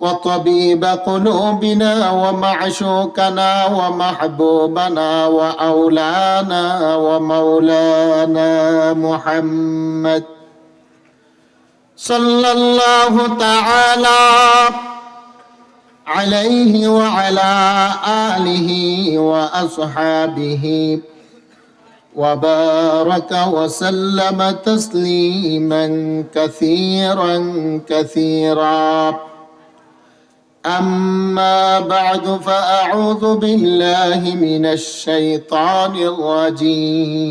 وطبيب قلوبنا ومعشوقنا ومحبوبنا وأولانا ومولانا محمد. صلى الله تعالى عليه وعلى آله وأصحابه وبارك وسلم تسليما كثيرا كثيرا. أما بعد فأعوذ بالله من الشيطان الرجيم.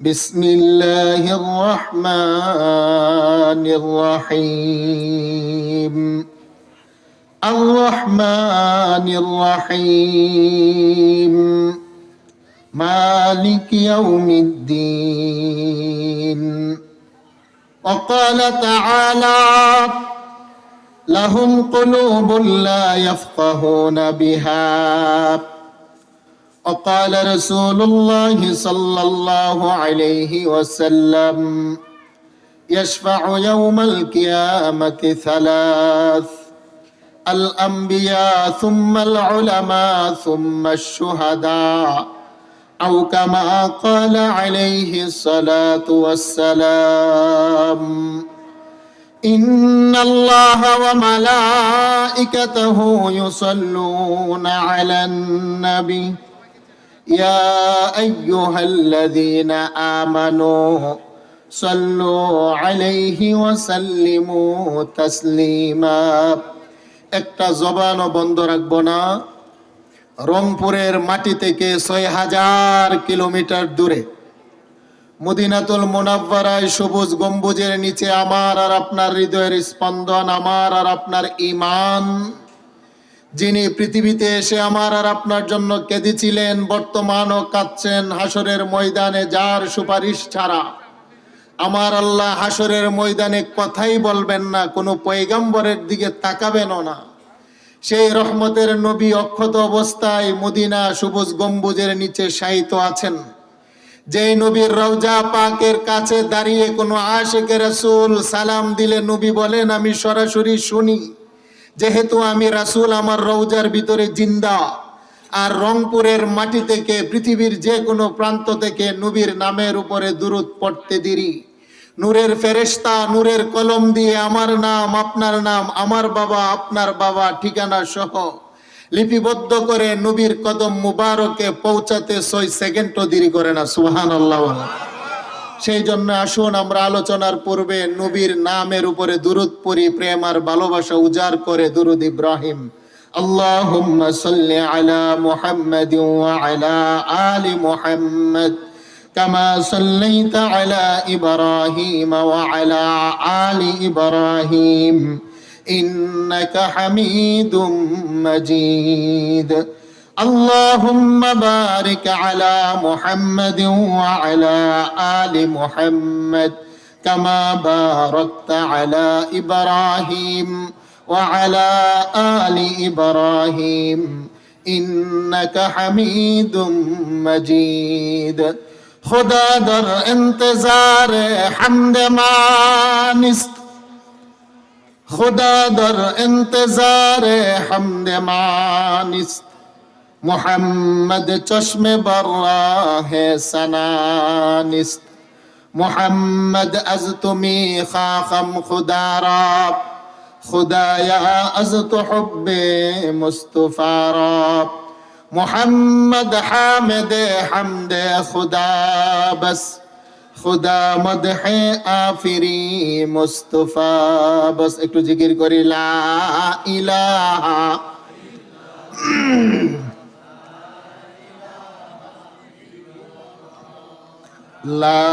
بسم الله الرحمن الرحيم. الرحمن الرحيم. مالك يوم الدين. وقال تعالى لهم قلوب لا يفقهون بها وقال رسول الله صلى الله عليه وسلم يشفع يوم القيامة ثلاث الأنبياء ثم العلماء ثم الشهداء أو كما قال عليه الصلاة والسلام إن الله وملائكته يصلون على النبي يا أيها الذين آمنوا صلوا عليه وسلموا تسليما একটা জবানও বন্ধ রাখবো না রংপুরের মাটি থেকে ছয় হাজার কিলোমিটার দূরে মদিনাতুল মোনাব্বারায় সবুজ গম্বুজের নিচে আমার আর আপনার হৃদয়ের স্পন্দন, আমার আর আপনার ইমান যিনি পৃথিবীতে এসে আমার আর আপনার জন্য কেঁদেছিলেন, বর্তমানও কাঁদছেন হাসরের ময়দানে যার সুপারিশ ছাড়া। আমার আল্লাহ হাসরের ময়দানে কথাই বলবেন না, কোনো পৈগম্বরের দিকে তাকাবেনও না। সেই রহমতের নবী অক্ষত অবস্থায় মদিনা সবুজ গম্বুজের নিচে শায়িত আছেন। যে নবীর রওজা পাকের কাছে দাঁড়িয়ে কোনো আশেকে রাসূল সালাম দিলে নবী বলেন, আমি সরাসরি শুনি। যেহেতু আমি রাসূল আমার রওজার ভিতরে জিন্দা আর রংপুরের মাটি থেকে পৃথিবীর যে কোনো প্রান্ত থেকে নবীর নামের উপরে দূরত পড়তে দিরি। নূরের ফেরেশতা নূরের কলম দিয়ে আমার নাম, আপনার নাম, আমার বাবা, আপনার বাবা ঠিকানা সহ লিপিবদ্ধ করে নবীর কদম মুবারকে পৌঁছাতে ছয় সেকেন্ডও দেরি করে না সুহান আল্লাহ সেই জন্য আসুন আমরা আলোচনার পূর্বে নবীর নামের উপরে দুরুদ পড়ি প্রেম আর ভালোবাসা উজাড় করে দুরুদ ইব্রাহিম اللهم صل على محمد وعلى آل محمد كما صليت على إبراهيم وعلى آل إبراهيم إنك حميد مجيد اللهم بارك على محمد وعلى آل محمد كما باركت على إبراهيم وعلى آل إبراهيم إنك حميد مجيد خدا در انتظار حمد مانست خدا در انتظار حمد مانست محمد چشم بر راه سنا نیست محمد از تو می خواهم خدا را خدایا از تو حب مصطفی را محمد حامد حمد خدا بس খুদা মদহে আফিরি মুস্তফা। বস একটু জিকির করি, লা ইলাহা লা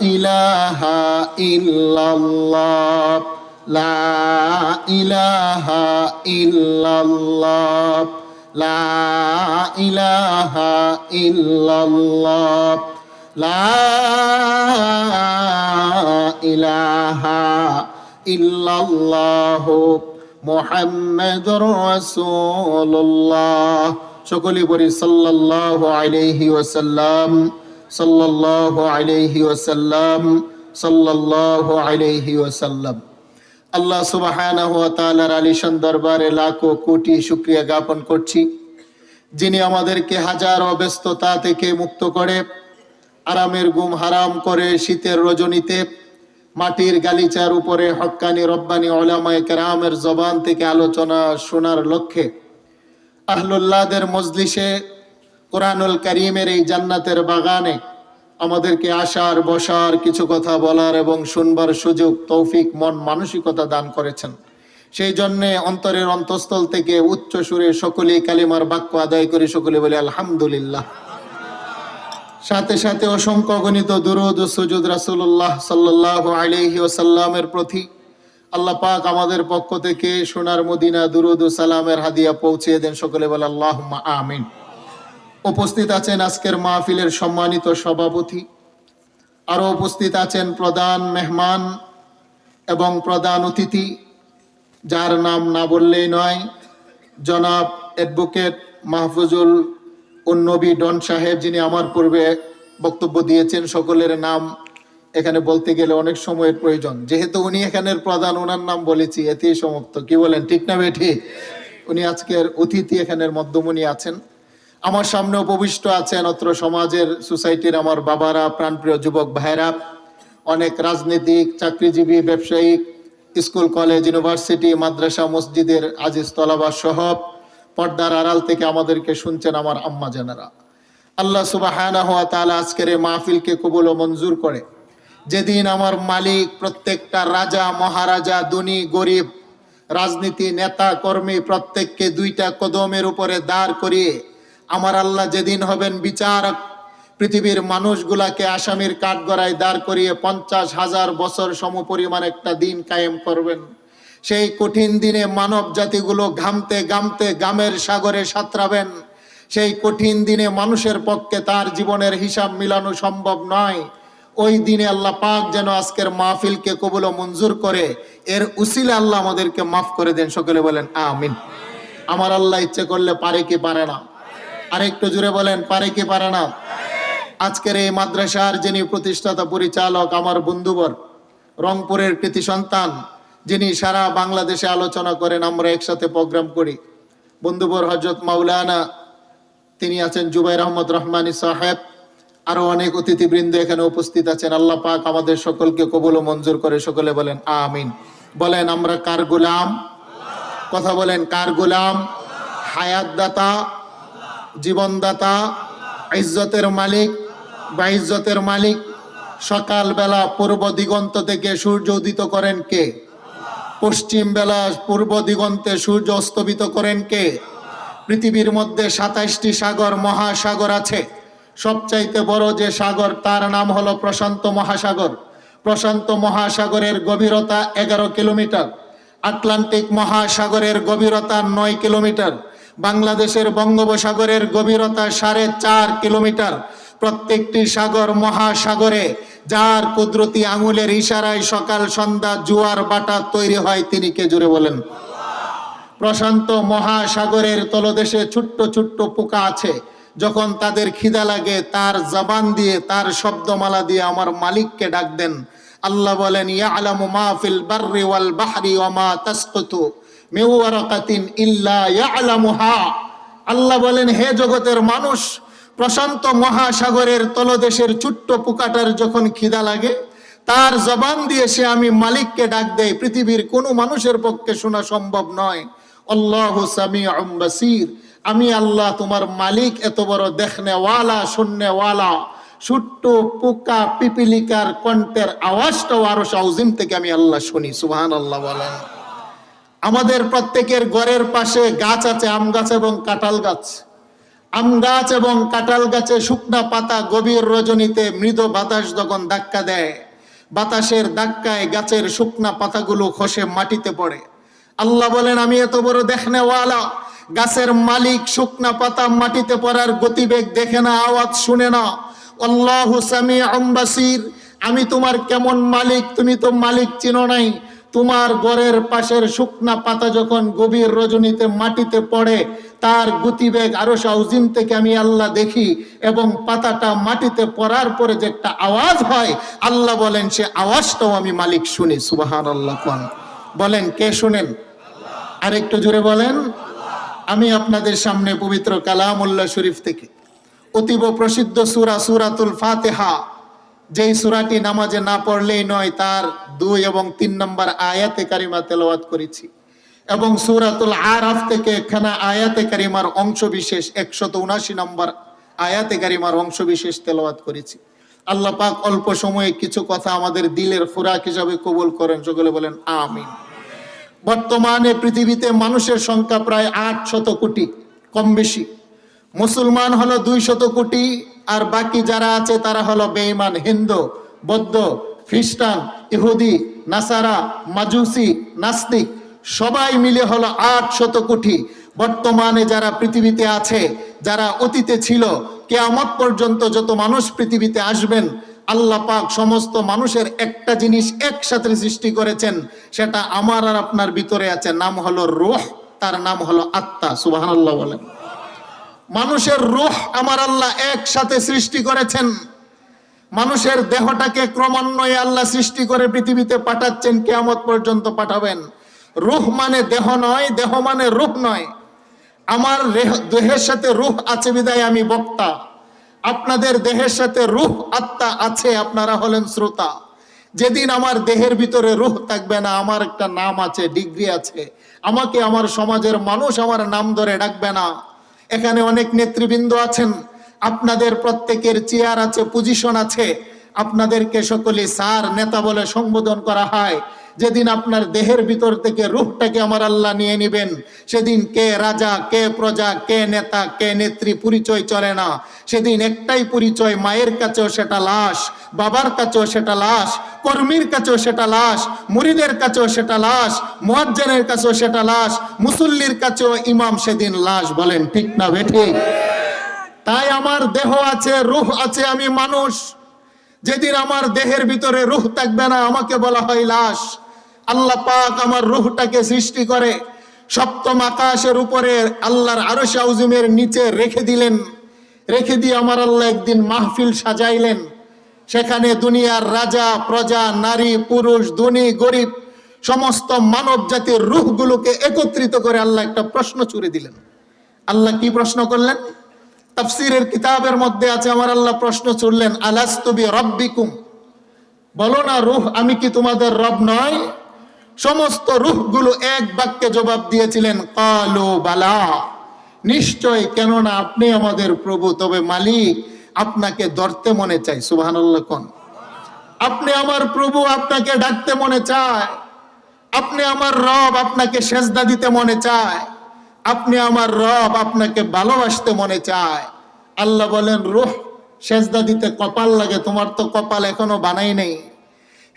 ইলাহা ইল্লাল্লাহ। লা ইলাহা ইল্লাল্লাহ। লা ইলাহা ইল্লাল্লাহ। ইলাহা ইল্লাল্লাহ মুহাম্মাদুর রাসূলুল্লাহ। সকলে বলি সাল্লাল্লাহু আলাইহি ওয়াসাল্লাম, সাল্লাল্লাহু আলাইহি ওয়াসাল্লাম, সাল্লাল্লাহু আলাইহি ওয়াসাল্লাম। আল্লাহ সুবহানাহু ওয়া তাআলার আলিশান দরবারে লাখো কোটি শুকরিয়া জ্ঞাপন করছি, যিনি আমাদেরকে হাজার ব্যস্ততা থেকে মুক্ত করে আরামের গুম হারাম করে শীতের রজনীতে মাটির গালিচার উপরে হক্কানি রব্বানি ওলামায়ে কেরামের জবান থেকে আলোচনা শোনার লক্ষ্যে আহলুল্লাহদের মজলিসে কোরআনুল করিমের এই জান্নাতের বাগানে আমাদেরকে আসার, বসার, কিছু কথা বলার এবং শুনবার সুযোগ, তৌফিক, মন মানসিকতা দান করেছেন। সেই জন্যে অন্তরের অন্তঃস্থল থেকে উচ্চ সুরে সকলেই কালিমার বাক্য আদায় করে সকলে বলে আলহামদুলিল্লাহ। সাথে সাথে অসংখ্য গণিত দুরুদ সুজুদ রাসূলুল্লাহ সাল্লাল্লাহু আলাইহি ওয়াসাল্লামের প্রতি আল্লাহ পাক আমাদের পক্ষ থেকে সোনার মদিনা দুরুদ সালামের হাদিয়া পৌঁছে দেন। সকলে বলে আল্লাহুম্মা আমিন। উপস্থিত আছেন আজকের মাহফিলের সম্মানিত সভাপতি। আরও উপস্থিত আছেন প্রধান মেহমান এবং প্রধান অতিথি, যার নাম না বললেই নয়, জনাব অ্যাডভোকেট মাহফুজুল উন্নবী ডন সাহেব যিনি আমার পূর্বে বক্তব্য দিয়েছেন, সকলের নাম এখানে বলতে গেলে অনেক সময়ের প্রয়োজন। যেহেতু উনি এখানের প্রধান ওনার নাম বলেছি, এতেই সমাপ্ত। কি বলেন, ঠিক না বেঠি? উনি আজকের অতিথি এখানের মধ্যমণি আছেন। আমার সামনে উপবিষ্ট আছেন অত্র সমাজের, সোসাইটির আমার বাবারা, প্রাণপ্রিয় যুবক ভাইরা অনেক রাজনীতিক, চাকরিজীবী, ব্যবসায়িক, স্কুল, কলেজ, ইউনিভার্সিটি, মাদ্রাসা, মসজিদের আজিজ তলাবা সহ পর্দার আড়াল থেকে আমাদেরকে শুনছেন আমার আম্মা জানারা। আল্লাহ তাআলা আজকের এই মাহফিলকে কবুল ও মঞ্জুর করে। যেদিন আমার মালিক প্রত্যেকটা রাজা, মহারাজা, ধনী, গরিব, রাজনীতি নেতা, কর্মী প্রত্যেককে দুইটা কদমের উপরে দাঁড় করিয়ে আমার আল্লাহ যেদিন হবেন বিচারক, পৃথিবীর মানুষগুলাকে আসামির কাঠগড়ায় দাঁড় করিয়ে পঞ্চাশ হাজার বছর সমপরিমাণ একটা দিন কায়েম করবেন। সেই কঠিন দিনে মানব জাতিগুলো ঘামতে ঘামতে গামের সাগরে সাঁতরাবেন। সেই কঠিন দিনে মানুষের পক্ষে তার জীবনের হিসাব মিলানো সম্ভব নয়। ওই দিনে আল্লাহ পাক যেন আজকের মাহফিলকে কবুল মঞ্জুর করে, এর উসিলে আল্লাহ আমাদেরকে মাফ করে দেন। সকলে বলেন, আমিন। আমার আল্লাহ ইচ্ছে করলে পারে কি পারে না? আরেকটু জুড়ে বলেন, পারে কি পারে না? আজকের এই মাদ্রাসার যিনি প্রতিষ্ঠাতা পরিচালক, আমার বন্ধুবর, রংপুরের কৃতি সন্তান যিনি সারা বাংলাদেশে আলোচনা করেন, আমরা একসাথে প্রোগ্রাম করি। বন্ধুবর হজরত মাওলানা, তিনি আছেন জুবাইর আহমদ রহমানি সাহেব। আরও অনেক অতিথিবৃন্দ এখানে উপস্থিত আছেন। আল্লাহ পাক আমাদের সকলকে কবুল ও মঞ্জুর করে সকলে বলেন, আমিন। বলেন, আমরা কার গোলাম? কথা বলেন, কার গোলাম? হায়াত দাতা জীবনদাতা, ইজ্জতের মালিক, বা ইজ্জতের মালিক। সকালবেলা পূর্ব দিগন্ত থেকে সূর্য উদিত করেন কে? পশ্চিম বেলা পূর্ব দিগন্তে সূর্য অস্তমিত করেন কে? পৃথিবীর মধ্যে সাতাইশটি সাগর মহাসাগর আছে। সবচাইতে বড় যে সাগর, তার নাম হলো প্রশান্ত মহাসাগর। প্রশান্ত মহাসাগরের গভীরতা এগারো কিলোমিটার। আটলান্টিক মহাসাগরের গভীরতা নয় কিলোমিটার। বাংলাদেশের বঙ্গোপসাগরের গভীরতা সাড়ে চার কিলোমিটার। প্রত্যেকটি সাগর মহাসাগরে, যার কুদরতি আঙুলের ইশারায় সকাল, সন্ধ্যা, জুয়ার বাটা তৈরি হয়, তিনি কে জুড়ে বলেন? প্রশান্ত মহাসাগরের তলদেশে ছোট্ট ছোট্ট পোকা আছে। যখন তাদের খিদা লাগে, তার জবান দিয়ে, তার শব্দমালা দিয়ে আমার মালিককে ডাক দেন। আল্লাহ বলেন, ইয়ালামু মা ফিল বাররি ওয়াল বাহরি ওয়া মা তাসকুতু মিন ওয়ারাকাতিন ইল্লা আল্লাহ বলেন, হে জগতের মানুষ প্রশান্ত মহাসাগরের তলদেশের ছোট্ট পোকাটার যখন খিদা লাগে, তার জবান দিয়ে সে আমি মালিককে ডাক দেয় পৃথিবীর কোনো মানুষের পক্ষে শোনা সম্ভব নয়। আল্লাহ সামি বাসির। আমি আল্লাহ তোমার মালিক, এত বড় দেখনেওয়ালা শূন্যওয়ালা ছোট্ট পোকা পিপিলিকার কণ্ঠের আওয়াজটাও আরও সাউজিম থেকে আমি আল্লাহ শুনি সুবহান আল্লাহ বলেন। আমাদের প্রত্যেকের ঘরের পাশে গাছ আছে, আম গাছ এবং কাঁঠাল গাছ। আম গাছ এবং কাঁঠাল গাছে শুকনা পাতা গভীর রজনীতে মৃদু বাতাস যখন ধাক্কা দেয়, বাতাসের ধাক্কায় গাছের শুকনা পাতাগুলো খসে মাটিতে পড়ে। আল্লাহ বলেন, আমি এত বড় দেখনেওয়ালা। গাছের মালিক শুকনা পাতা মাটিতে পড়ার গতিবেগ দেখে না, আওয়াজ শুনে না। আল্লাহ সামি আম্বাসির আমি তোমার কেমন মালিক? তুমি তো মালিক চিনো নাই। তোমার ঘরের পাশের শুকনা পাতা যখন গভীর রজনীতে মাটিতে পড়ে তার গতিবেগ আরও সাউজিম থেকে আমি আল্লাহ দেখি এবং পাতাটা মাটিতে পড়ার পরে যে একটা আওয়াজ হয়, আল্লাহ বলেন, সে আওয়াজটাও আমি মালিক শুনি সুবাহান আল্লাহ কোন। বলেন, কে শুনেন? আর একটু জোরে বলেন। আমি আপনাদের সামনে পবিত্র কালামুল্লাহ শরীফ থেকে অতীব প্রসিদ্ধ সুরা সুরাতুল ফাতেহা, যেই সুরাটি নামাজে না পড়লেই নয়, তার দুই এবং তিন নম্বর আয়াতে কারিমা তেলাওয়াত করেছি। এবং সুরাতুল আরাফ থেকে একখানা আয়াতে কারিমার অংশ বিশেষ, একশত উনাশি নম্বর আয়াতে কারিমার অংশ বিশেষ তেলাওয়াত করেছি। আল্লাহ পাক অল্প সময়ে কিছু কথা আমাদের দিলের খোরাক হিসাবে কবুল করেন। সকলে বলেন, আমিন। বর্তমানে পৃথিবীতে মানুষের সংখ্যা প্রায় আট শত কোটি, কম বেশি। মুসলমান হলো দুই শত কোটি, আর বাকি যারা আছে তারা হলো বেঈমান, হিন্দু, বৌদ্ধ, খ্রিস্টান, ইহুদি, নাসারা, মাজুসি, নাস্তিক সবাই মিলে হলো আট শত কোটি। বর্তমানে যারা পৃথিবীতে আছে, যারা অতীতে ছিল, কেয়ামত পর্যন্ত যত মানুষ পৃথিবীতে আসবেন, আল্লাহ পাক সমস্ত মানুষের একটা জিনিস একসাথে সৃষ্টি করেছেন, সেটা আমার আর আপনার ভিতরে আছে, নাম হলো রোহ, তার নাম হলো আত্মা সুবাহান আল্লাহ বলেন। মানুষের রোহ আমার আল্লাহ একসাথে সৃষ্টি করেছেন। মানুষের দেহটাকে ক্রমান্বয়ে আল্লাহ সৃষ্টি করে পৃথিবীতে পাঠাচ্ছেন, কেয়ামত পর্যন্ত পাঠাবেন। রুহ মানে দেহ নয়, দেহ মানে রুহ নয়। আমার দেহের সাথে রুহ আছে বিদায় আমি বক্তা। আপনাদের দেহের সাথে রুহ আত্মা আছে, আপনারা হলেন শ্রোতা। যেদিন আমার দেহের ভিতরে রুহ থাকবে না, আমার একটা নাম আছে, ডিগ্রি আছে। আমাকে আমার সমাজের মানুষ আমার নাম ধরে ডাকবে না। এখানে অনেক নেতৃবৃন্দ আছেন। আপনাদের প্রত্যেকের চেয়ার আছে, পজিশন আছে। আপনাদেরকে সকলে স্যার, নেতা বলে সম্বোধন করা হয়। যেদিন আপনার দেহের ভিতর থেকে রূহটাকে আমার আল্লাহ নিয়ে নেবেন, সেদিন কে রাজা, কে প্রজা, কে নেতা, কে নেত্রী পরিচয় চলে না। সেদিন একটাই পরিচয়, মায়ের কাছেও সেটা লাশ, বাবার কাছেও সেটা লাশ, কর্মীর কাছেও সেটা লাশ, মুরিদের কাছেও সেটা লাশ, মুয়াজ্জেনের কাছেও সেটা লাশ, মুসল্লির কাছেও ইমাম সেদিন লাশ বলেন, ঠিক না বেঠিক তাই আমার দেহ আছে, রুহ আছে, আমি মানুষ। যেদিন আমার দেহের ভিতরে রুহ থাকবে না, আমাকে বলা হয় লাশ। আল্লাহ পাক আমার রুহটাকে সৃষ্টি করে। সপ্তম আকাশের উপরে আল্লাহর আরও আউজিমের নিচে রেখে দিলেন। রেখে দিয়ে আমার আল্লাহ একদিন মাহফিল সাজাইলেন। সেখানে দুনিয়ার রাজা, প্রজা, নারী, পুরুষ, ধনী, গরিব, সমস্ত মানব জাতির রুহগুলোকে একত্রিত করে আল্লাহ একটা প্রশ্ন ছুড়ে দিলেন। আল্লাহ কি প্রশ্ন করলেন? তাফসিরের কিতাবের মধ্যে আছে, আমার আল্লাহ প্রশ্ন ছুড়লেন আলাস্তবি রব্বিকুম? বলো না, রুহ, আমি কি তোমাদের রব নয়? সমস্ত রুহগুলো এক বাক্যে জবাব দিয়েছিলেন, কালো বালা। নিশ্চয় কেননা আপনি আমাদের প্রভু, তবে মালিক আপনাকে ধরতে মনে চাই সুবহানাল্লাহ কোন। আপনি আমার প্রভু, আপনাকে ডাকতে মনে চায়। আপনি আমার রব, আপনাকে সেজদা দিতে মনে চায়। আপনি আমার রব, আপনাকে ভালোবাসতে মনে চায়। আল্লাহ বলেন, রুহ, সেজদা দিতে কপাল লাগে, তোমার তো কপাল এখনও বানাই নেই।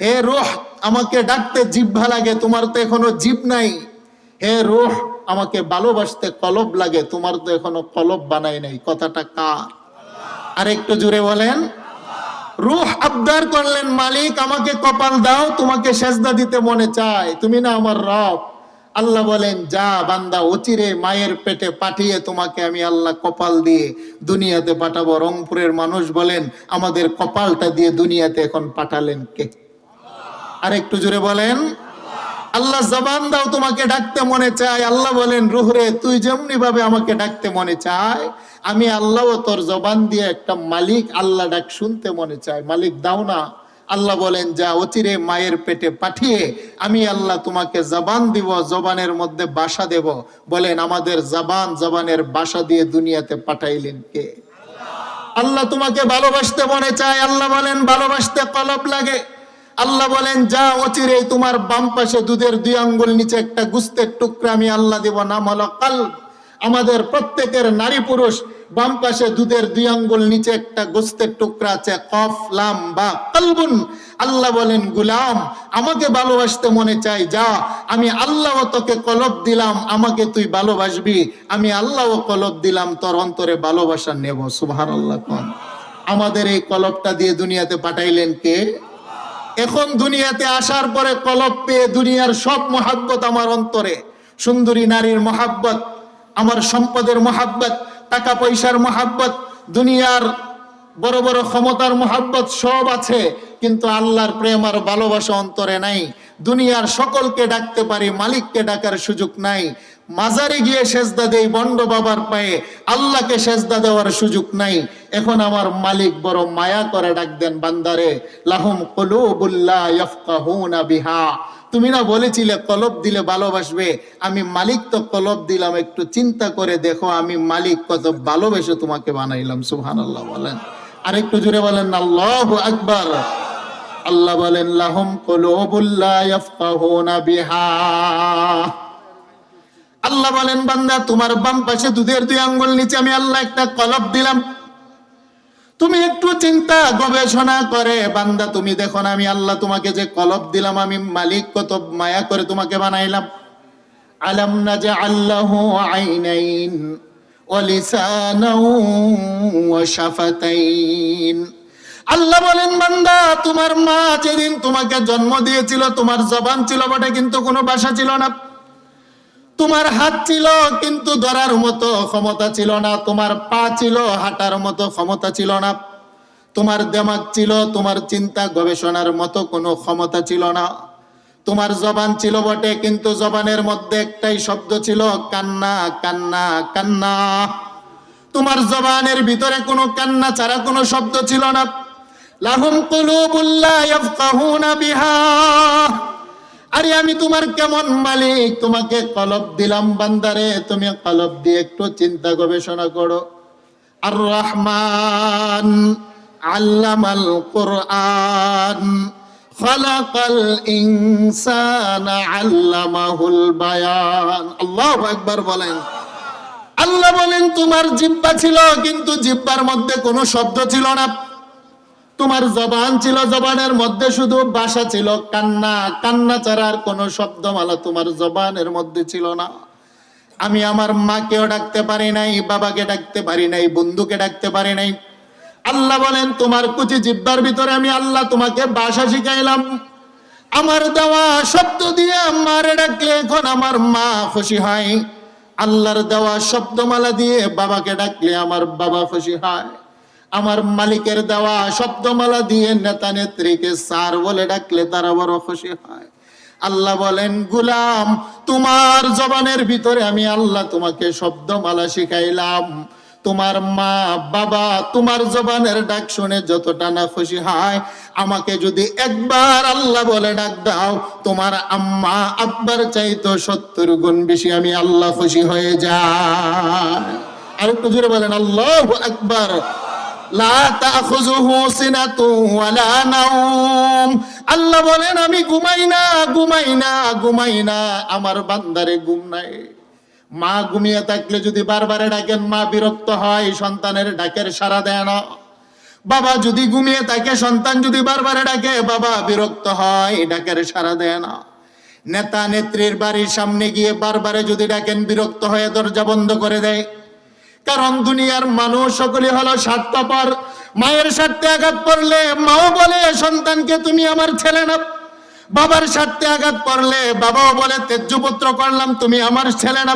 হে রুহ আমাকে ডাকতে জিভা লাগে, তোমার তো এখনও জিভ নাই। হে রুহ, আমাকে ভালোবাসতে কলব লাগে, তোমার তো এখনও কলব বানাই নাই, কথাটা কার? আর একটু জুড়ে বলেন। রুহ আবদার করলেন, মালিক, আমাকে কপাল দাও, তোমাকে সেজদা দিতে মনে চায়। তুমি না আমার রব। আল্লাহ বলেন, যা বান্দা অচিরে মায়ের পেটে পাঠিয়ে তোমাকে আমি আল্লাহ কপাল দিয়ে দুনিয়াতে পাঠাবো। রংপুরের মানুষ বলেন, আমাদের কপালটা দিয়ে দুনিয়াতে এখন পাঠালেন কে? আর একটু জোরে বলেন। আল্লাহ জবান দাও তোমাকে ডাকতে মনে চায়। আল্লাহ বলেন, রুহরে, তুই যেমনি ভাবে আমাকে ডাকতে মনে চায়, আমি আল্লাহ তোর জবান দিয়ে একটা মালিক আল্লাহ ডাক শুনতে মনে চায়। মালিক, দাও না। আল্লাহ বলেন, যা অচিরে মায়ের পেটে পাঠিয়ে আমি আল্লাহ তোমাকে জবান দিব, জবানের মধ্যে বাসা দেব। বলেন, আমাদের জবান জবানের বাসা দিয়ে দুনিয়াতে পাঠাইলেন কে? আল্লাহ তোমাকে ভালোবাসতে মনে চায়। আল্লাহ বলেন, ভালোবাসতে কলব লাগে। আল্লাহ বলেন, যা অচিরে তোমার বাম পাশে দুধের দুই আঙ্গুল, নিচে একটা গুস্তের টুকরা, আমি আল্লাহ দেব। নাম হলো কাল আমাদের প্রত্যেকের নারী পুরুষ বাম পাশে দুধের দুই আঙ্গুল, নিচে একটা গোস্তের টুকরা আছে, কফ, লাম বা কালবুন। আল্লাহ বলেন, গুলাম, আমাকে ভালোবাসতে মনে চাই, যা। আমি আল্লাহ তোকে কলব দিলাম, আমাকে তুই ভালোবাসবি। আমি আল্লাহ কলব দিলাম, তোর অন্তরে ভালোবাসা নেব। সুভান আল্লাহ আমাদের এই কলবটা দিয়ে দুনিয়াতে পাঠাইলেন কে? এখন দুনিয়াতে আসার পরে কলব পেয়ে দুনিয়ার সব মহাব্বত আমার অন্তরে। সুন্দরী নারীর মহাব্বত, আমার সম্পদের মহাব্বত টাকা পয়সার মহাব্বত, দুনিয়ার বড় বড় ক্ষমতার মহাব্বত সব আছে, কিন্তু আল্লাহর প্রেম আর ভালোবাসা অন্তরে নাই। দুনিয়ার সকলকে ডাকতে পারি, মালিককে ডাকার সুযোগ নাই। মাজারে গিয়ে সেজদা দেই বন্ড বাবার পায়ে। আল্লাহকে সেজদা দেওয়ার সুযোগ নাই। এখন আমার মালিক বড় মায়া করে ডাক দেন বান্দারে, লাহুম ইয়াফকাহুনা বিহা। তুমি না বলেছিলে, কলব দিলে ভালোবাসবে। আমি মালিক তো কলব দিলাম, একটু চিন্তা করে দেখো, আমি মালিক কত ভালোবেসে তোমাকে বানাইলাম, সুবহানাল্লাহ বলেন। আর একটু জুড়ে বলেন, আল্লাহু আকবার। আল্লাহ বলেন, লাহুম কলুবুল্লাহ ইয়াফকাহুনা বিহা। আল্লাহ বলেন, বান্দা, তোমার বাম পাশে দুধের দুই আঙ্গুল, নিচে আমি আল্লাহ একটা কলব দিলাম। তুমি একটু চিন্তা, গবেষণা করে, বান্দা, তুমি দেখো না, আমি আল্লাহ তোমাকে যে কলব দিলাম, আমি মালিক, কত মায়া করে তোমাকে বানাইলাম। আলাম না যে আল্লাহ আইনাইন আল্লাহ বলেন, বান্দা, তোমার মা যেদিন তোমাকে জন্ম দিয়েছিল, তোমার জবান ছিল বটে, কিন্তু কোনো ভাষা ছিল না। তোমার হাত ছিল, কিন্তু ধরার মতো ক্ষমতা ছিল না। তোমার পা ছিল, হাঁটার মতো ক্ষমতা ছিল না। তোমার দেমাগ ছিল, তোমার চিন্তা গবেষণার মতো কোনো ক্ষমতা ছিল না। তোমার জবান ছিল বটে, কিন্তু জবানের মধ্যে একটাই শব্দ ছিল, কান্না কান্না কান্না। তোমার জবানের ভিতরে কোনো কান্না ছাড়া কোনো শব্দ ছিল না। লাহুম কুলুবুল্লাহ ইয়াফকাহুনা বিহা। আরে আমি তোমার কেমন মালিক? তোমাকে কলব দিলাম বান্দারে, তুমি কলব দিয়ে একটু চিন্তা গবেষণা করো। আর রহমান আল্লামাল কোরআন, খলাকাল ইনসানা আল্লামাহুল বায়ান। আল্লাহু আকবার বলেন। আল্লাহ বলেন, তোমার জিব্বা ছিল, কিন্তু জিব্বার মধ্যে কোনো শব্দ ছিল না। তোমার জবান ছিল জবানের মধ্যে, শুধু বাসা ছিল কান্না। কান্না ছাড়ার কোনো শব্দমালা তোমার জবানের মধ্যে ছিল না। আমি আমার মাকেও ডাকতে পারি নাই, বাবাকে ডাকতে পারি নাই, বন্ধুকে ডাকতে পারি নাই। আল্লাহ বলেন, তোমার কুচি জিব্বার ভিতরে আমি আল্লাহ তোমাকে বাসা শিখাইলাম। আমার দেওয়া শব্দ দিয়ে মারে ডাকলে এখন আমার মা খুশি হয়। আল্লাহর দেওয়া শব্দমালা দিয়ে বাবাকে ডাকলে আমার বাবা খুশি হয়। আমার মালিকের দেওয়া শব্দমালা দিয়ে নেতা নেত্রীকে স্যার বলে ডাকলে তারা বড় খুশি হয়। আল্লাহ বলেন, গুলাম, তোমার জবানের ভিতরে আমি আল্লাহ তোমাকে শব্দমালা শিখাইলাম। তোমার মা, বাবা, তোমার জবানের ডাক শুনে যতটা না খুশি হয়, আমাকে যদি একবার আল্লাহ বলে ডাক দাও, তোমার আম্মা আব্বার চাইতো সত্তর গুণ বেশি আমি আল্লাহ খুশি হয়ে যায় আর একটু জোরে বলেন, আল্লাহ আকবার। আল্লাহ বলেন, আমি ঘুমাই না ঘুমাই না ঘুমাই না। আমার বান্দারে ঘুম নাই। মা ঘুমিয়ে থাকলে যদি বারবারে ডাকেন, মা বিরক্ত হয়, সন্তানের ডাকের সাড়া দেয় না। বাবা যদি ঘুমিয়ে থাকে, সন্তান যদি বারবারে ডাকে, বাবা বিরক্ত হয়, ডাকের সাড়া দেয় না। নেতা নেত্রীর বাড়ির সামনে গিয়ে বারবারে যদি ডাকেন, বিরক্ত হয়ে দরজা বন্ধ করে দেয়। কারণ দুনিয়ার মানুষ সকলে হলো স্বার্থপর। মায়ের স্বার্থে আঘাত পড়লে মাও বলে, সন্তানকে তুমি আমার ছেলে না। বাবার স্বার্থে আঘাত পড়লে বাবাও বলে তেজ্য পুত্র করলাম, তুমি আমার ছেলে না।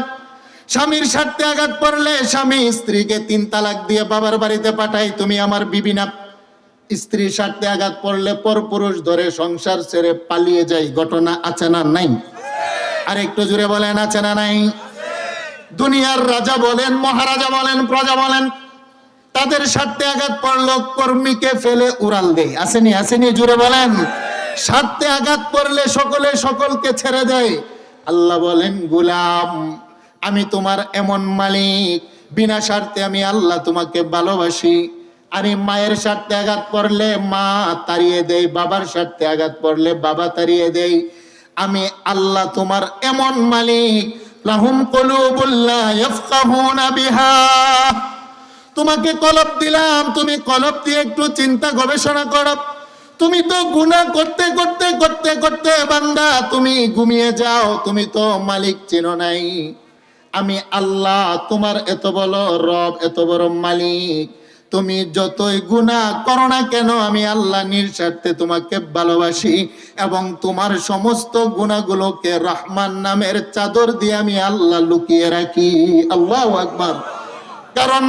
স্বামীর স্বার্থে আঘাত পড়লে স্বামী স্ত্রীকে তিন তালাক দিয়ে বাবার বাড়িতে পাঠাই তুমি আমার বিবি না। স্ত্রীর স্বার্থে আঘাত পড়লে পর পুরুষ ধরে সংসার ছেড়ে পালিয়ে যায়, ঘটনা আছে না নাই? আর একটু জুড়ে বলেন, আছে না নাই? দুনিয়ার রাজা বলেন, মহারাজা বলেন, প্রজা বলেন, তাদের স্বার্থে আঘাত পড়ল কর্মীকে ফেলে উড়াল দেয়। আসেনি আসেনি, জুড়ে বলেন। স্বার্থে আঘাত পড়লে সকলে সকলকে ছেড়ে দেয়। আল্লাহ বলেন, গুলাম, আমি তোমার এমন মালিক। বিনা স্বার্থে আমি আল্লাহ তোমাকে ভালোবাসি। আরে মায়ের স্বার্থে আঘাত পড়লে মা তাড়িয়ে দেয়, বাবার স্বার্থে আঘাত পড়লে বাবা তাড়িয়ে দেয়। আমি আল্লাহ তোমার এমন মালিক। লাহুম কলুবুল্লাহ ইয়াফকাহুনা বিহা। তোমাকে কলব দিলাম, তুমি কলব দিয়ে একটু চিন্তা গবেষণা করো। তুমি তো গুনাহ করতে করতে করতে করতে বান্দা, তুমি ঘুমিয়ে যাও, তুমি তো মালিক চেনো নাই। আমি আল্লাহ, তোমার এত বড় রব, এত বড় মালিক। তুমি যতই গুণা করো না কেন, আমি আল্লাহ নিঃস্বার্থে তোমাকে ভালোবাসি এবং তোমার সমস্ত গুণাগুলোকে রহমান নামের চাদর দিয়ে আমি আল্লাহ লুকিয়ে রাখি। আল্লাহ আকবর। কারণ